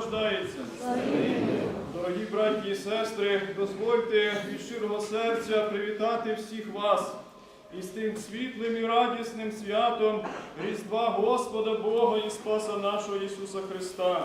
Рождається. Дорогі браті і сестри, дозвольте від щирого серця привітати всіх вас із тим світлим і радісним святом Різдва Господа Бога і Спаса нашого Ісуса Христа.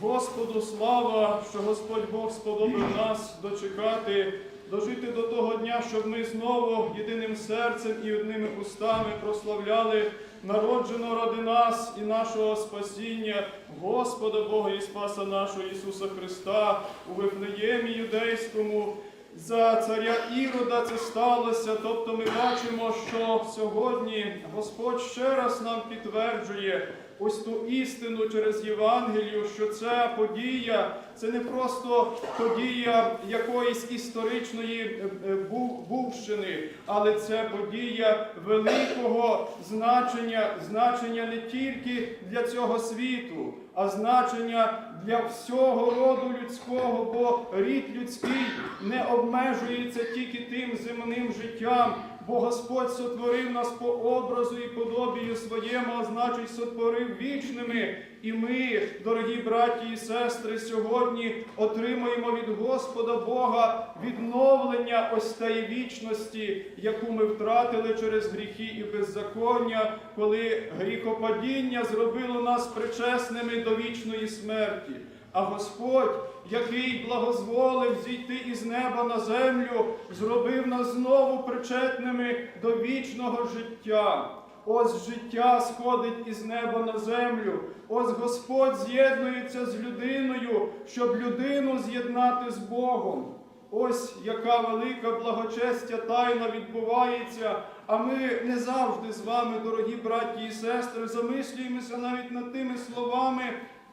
Господу слава, що Господь Бог сподобав нас дочекати, дожити до того дня, щоб ми знову єдиним серцем і одними устами прославляли народженого ради нас і нашого спасіння, Господа Бога і Спаса нашого Ісуса Христа у Вифлеємі Юдейському. За царя Ірода це сталося, тобто ми бачимо, що сьогодні Господь ще раз нам підтверджує ось ту істину через Євангелію, що ця подія це не просто подія якоїсь історичної е, е, бу- бувщини, але це подія великого значення, значення не тільки для цього світу, а значення для всього роду людського, бо рід людський не обмежується тільки тим земним життям. Бо Господь сотворив нас по образу і подобію своєму, а значить сотворив вічними. І ми, дорогі браті і сестри, сьогодні отримуємо від Господа Бога відновлення ось тієї вічності, яку ми втратили через гріхи і беззаконня, коли гріхопадіння зробило нас причесними до вічної смерті. А Господь, який благозволив зійти із неба на землю, зробив нас знову причетними до вічного життя. Ось життя сходить із неба на землю. Ось Господь з'єднується з людиною, щоб людину з'єднати з Богом. Ось яка велика благочестя тайна відбувається. А ми не завжди з вами, дорогі браті і сестри, замислюємося навіть над тими словами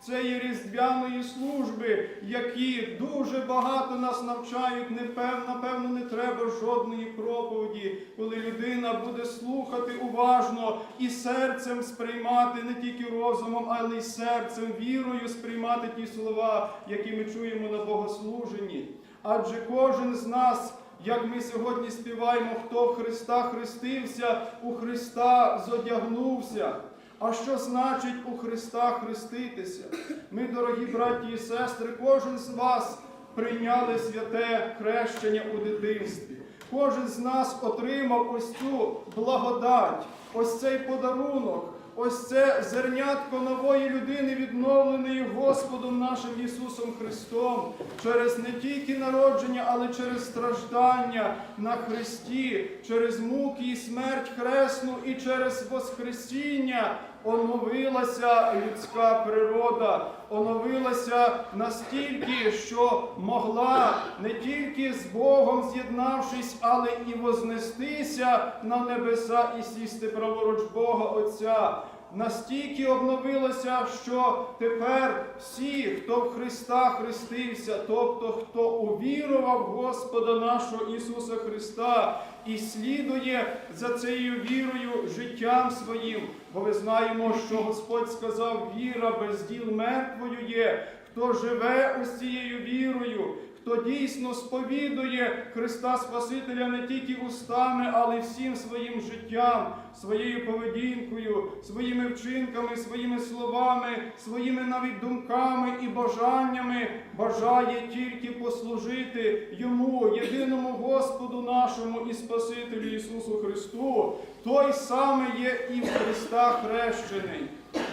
цієї різдвяної служби, які дуже багато нас навчають. Непевно, напевно, не треба жодної проповіді, коли людина буде слухати уважно і серцем сприймати не тільки розумом, але й серцем, вірою сприймати ті слова, які ми чуємо на богослуженні. Адже кожен з нас. Як ми сьогодні співаємо, хто Христа хрестився, у Христа зодягнувся. А що значить у Христа хреститися? Ми, дорогі браті і сестри, кожен з вас прийняли святе хрещення у дитинстві. Кожен з нас отримав ось цю благодать, ось цей подарунок, ось це зернятко нової людини, відновленої Господом нашим Ісусом Христом, через не тільки народження, але через страждання на Христі, через муки і смерть хресну і через Воскресіння оновилася людська природа, оновилася настільки, що могла не тільки з Богом з'єднавшись, але і вознестися на небеса і сісти праворуч Бога Отця. Настільки обновилося, що тепер всі, хто в Христа хрестився, тобто хто увірував Господа нашого Ісуса Христа і слідує за цією вірою життям своїм, бо ми знаємо, що Господь сказав: віра без діл мертвою є. Хто живе ось цією вірою, хто дійсно сповідує Христа Спасителя не тільки устами, але й всім своїм життям, своєю поведінкою, своїми вчинками, своїми словами, своїми навіть думками і бажаннями, бажає тільки послужити йому, єдиному Господу нашому і Спасителю Ісусу Христу, той саме є і в Христа хрещений.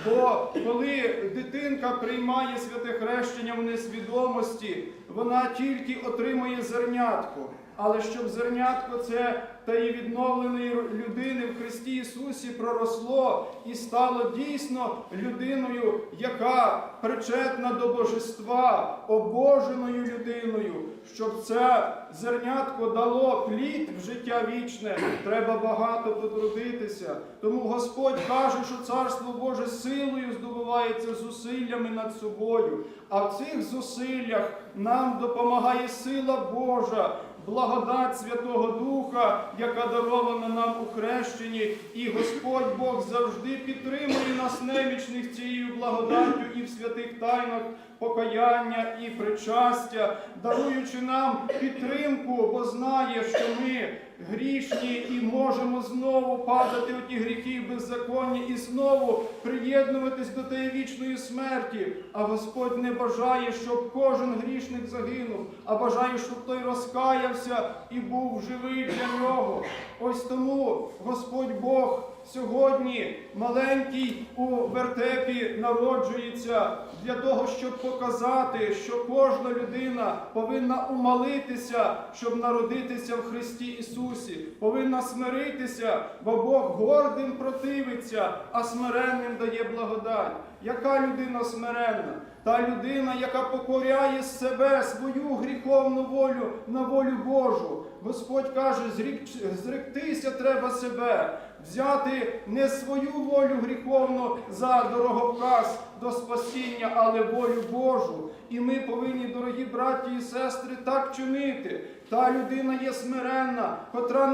Бо коли дитинка приймає святе хрещення в несвідомості, вона тільки отримує зернятко. Але щоб зернятко це та і відновленої людини в Христі Ісусі проросло і стало дійсно людиною, яка причетна до божества, обоженою людиною, щоб це зернятко дало плід в життя вічне, треба багато потрудитися. Тому Господь каже, що Царство Боже силою здобувається зусиллями над собою. А в цих зусиллях нам допомагає сила Божа благодать Святого Духа, яка дарована нам у хрещенні, і Господь Бог завжди підтримує нас немічних цією благодаттю і в святих тайнах покаяння і причастя, даруючи нам підтримку, бо знає, що ми грішні і можемо знову падати у ті гріхи беззаконні і знову приєднуватись до тієї вічної смерті. А Господь не бажає, щоб кожен грішник загинув, а бажає, щоб той розкаявся і був живий для нього. Ось тому Господь Бог сьогодні маленький у вертепі народжується для того, щоб показати, що кожна людина повинна умолитися, щоб народитися в Христі Ісусі, повинна смиритися, бо Бог гордим противиться, а смиренним дає благодать. Яка людина смиренна? Та людина, яка покоряє себе, свою гріховну волю на волю Божу. Господь каже, «Зрік- зректися треба себе, взяти не свою волю гріховну за дороговказ до спасіння, але волю Божу. І ми повинні, дорогі браті і сестри, так чинити. Та людина є смиренна, котра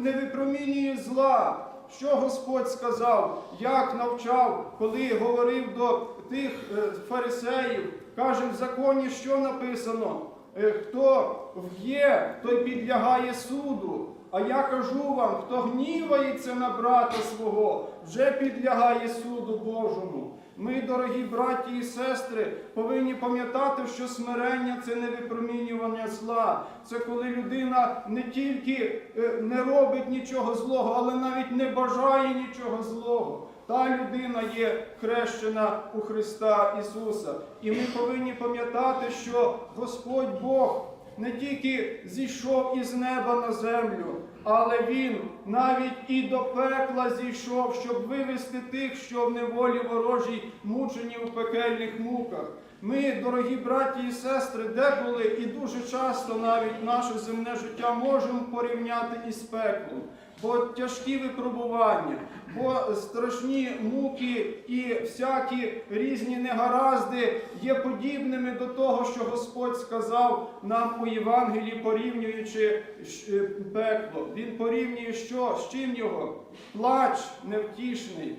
не випромінює зла. Що Господь сказав, як навчав, коли говорив до тих е, фарисеїв, каже в законі, що написано? Е, Хто в'є, той підлягає суду. А я кажу вам, хто гнівається на брата свого, вже підлягає суду Божому. Ми, дорогі браті і сестри, повинні пам'ятати, що смирення це не випромінювання зла. Це коли людина не тільки е, не робить нічого злого, але навіть не бажає нічого злого. Та людина є хрещена у Христа Ісуса. І ми повинні пам'ятати, що Господь Бог не тільки зійшов із неба на землю, але Він навіть і до пекла зійшов, щоб вивести тих, що в неволі ворожій мучені у пекельних муках. Ми, дорогі браті і сестри, деколи і дуже часто навіть наше земне життя можемо порівняти із пеклом. Бо тяжкі випробування, бо страшні муки і всякі різні негаразди є подібними до того, що Господь сказав нам у Євангелії, порівнюючи е, пекло. Він порівнює що? З чим його? Плач невтішний.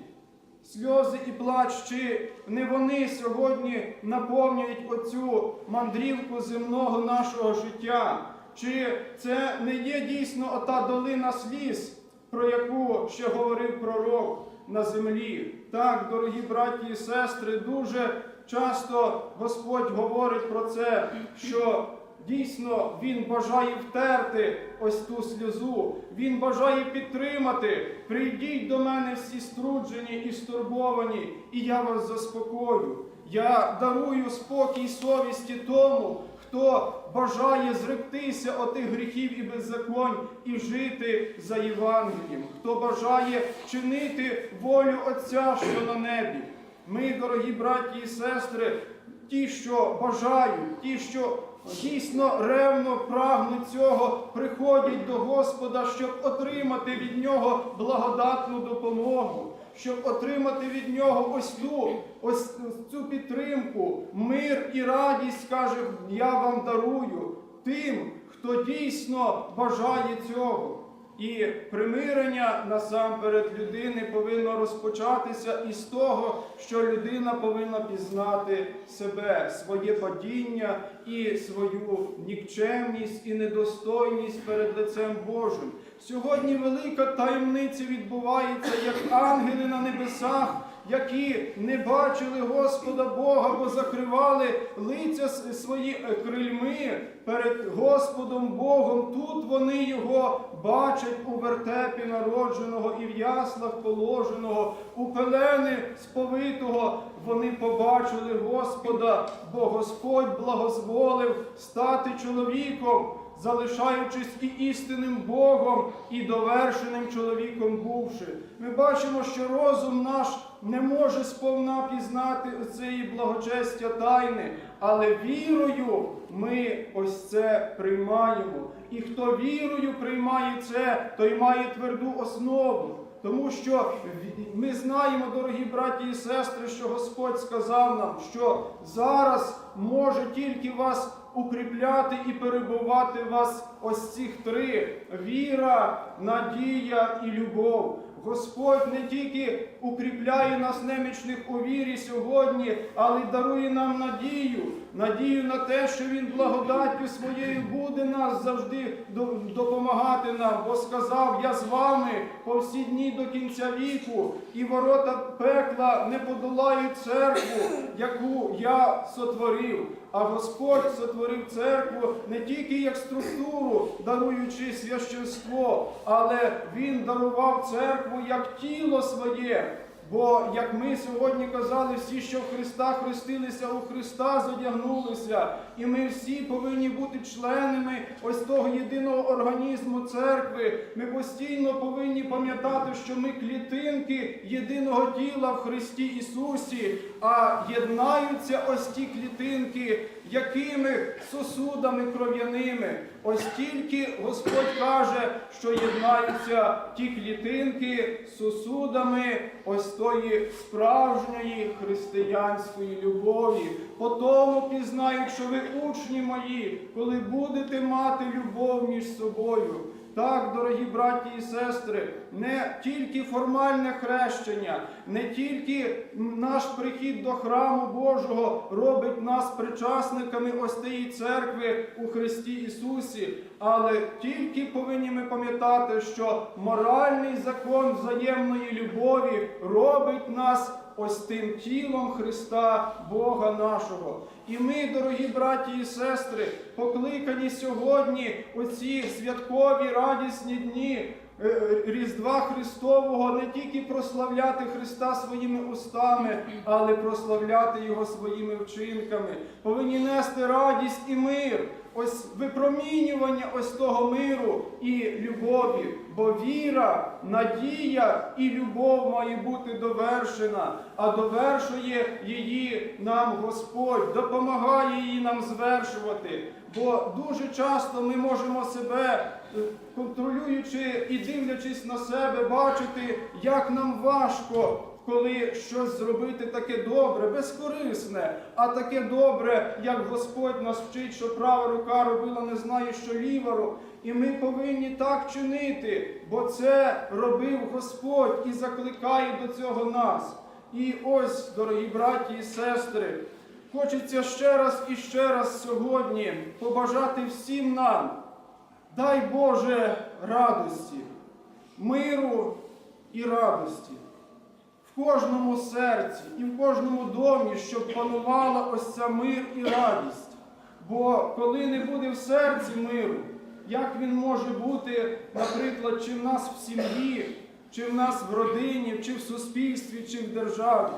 Сльози і плач, чи не вони сьогодні наповнюють оцю мандрівку земного нашого життя? Чи це не є дійсно ота долина сліз, про яку ще говорив пророк на землі? Так, дорогі браті і сестри, дуже часто Господь говорить про це, що Дійсно, він бажає втерти ось ту сльозу. Він бажає підтримати. Прийдіть до мене всі струджені і стурбовані, і я вас заспокою. Я дарую спокій совісті тому, хто бажає зректися отих гріхів і беззаконь і жити за Євангелієм, хто бажає чинити волю Отця, що на небі. Ми, дорогі браті і сестри, ті, що бажають, ті, що дійсно ревно прагнуть цього, приходять до Господа, щоб отримати від нього благодатну допомогу, щоб отримати від нього ось ту, ось цю підтримку, мир і радість, каже, я вам дарую тим, хто дійсно бажає цього. І примирення насамперед людини повинно розпочатися із того, що людина повинна пізнати себе, своє падіння і свою нікчемність і недостойність перед лицем Божим. Сьогодні велика таємниця відбувається, як ангели на небесах. Які не бачили Господа Бога, бо закривали лиця свої е, крильми перед Господом Богом. Тут вони його бачать у вертепі народженого і в яслах положеного, у пелени сповитого. Вони побачили Господа, бо Господь благозволив стати чоловіком залишаючись і істинним Богом, і довершеним чоловіком бувши. Ми бачимо, що розум наш не може сповна пізнати цієї благочестя тайни, але вірою ми ось це приймаємо. І хто вірою приймає це, той має тверду основу. Тому що ми знаємо, дорогі браті і сестри, що Господь сказав нам, що зараз може тільки вас укріпляти і перебувати вас ось цих три: віра, надія і любов. Господь не тільки укріпляє нас немічних у вірі сьогодні, але й дарує нам надію. надію на те, що Він благодаттю своєю буде нас завжди допомагати нам, бо сказав, я з вами по всі дні до кінця віку, і ворота пекла не подолають церкву, яку я сотворив. А Господь сотворив церкву не тільки як структуру, даруючи священство, але Він дарував церкву як тіло своє. Бо, як ми сьогодні казали, всі, що в Христа хрестилися, у Христа зодягнулися, і ми всі повинні бути членами ось того єдиного організму церкви. Ми постійно повинні пам'ятати, що ми клітинки єдиного тіла в Христі Ісусі, а єднаються ось ті клітинки, якими сосудами кров'яними. Ось тільки Господь каже, що єднаються ті клітинки сосудами ось тої справжньої християнської любові. По тому пізнають, що ви учні мої, коли будете мати любов між собою. Так, дорогі браті і сестри, не тільки формальне хрещення, не тільки наш прихід до храму Божого робить нас причасниками ось тієї церкви у Христі Ісусі, але тільки повинні ми пам'ятати, що моральний закон взаємної любові робить нас ось тим тілом Христа, Бога нашого. І ми, дорогі браті і сестри, покликані сьогодні у ці святкові радісні дні. е, Різдва Христового не тільки прославляти Христа своїми устами, але прославляти Його своїми вчинками. Повинні нести радість і мир, ось випромінювання ось того миру і любові. Бо віра, надія і любов має бути довершена, а довершує її нам Господь, допомагає її нам звершувати. Бо дуже часто ми можемо себе, е, контролюючи і дивлячись на себе, бачити, як нам важко. Коли щось зробити таке добре, безкорисне, а таке добре, як Господь нас вчить, що права рука робила, не знає, що ліва. І ми повинні так чинити, бо це робив Господь і закликає до цього нас. І ось, дорогі браті і сестри, хочеться ще раз і ще раз сьогодні побажати всім нам, дай Боже радості, миру і радості в кожному серці і в кожному домі, щоб панувала ось ця мир і радість. Бо коли не буде в серці миру, як він може бути, наприклад, чи в нас в сім'ї, чи в нас в родині, чи в суспільстві, чи в державі,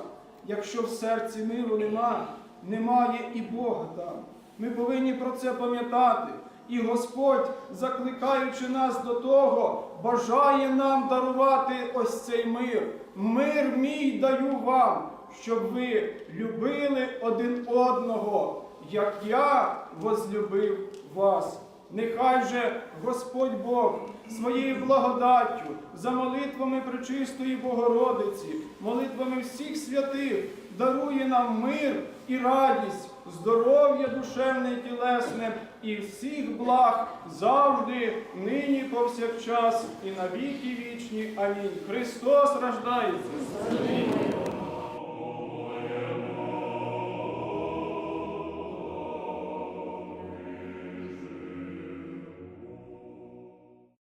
якщо в серці миру нема, немає і Бога там. Ми повинні про це пам'ятати. І Господь, закликаючи нас до того, бажає нам дарувати ось цей мир. Мир мій даю вам, щоб ви любили один одного, як я возлюбив вас. Нехай же Господь Бог своєю благодаттю, за молитвами Пречистої Богородиці, молитвами всіх святих дарує нам мир і радість, здоров'я душевне і тілесне і всіх благ завжди, нині, повсякчас і на віки вічні. Амінь. Христос рождається.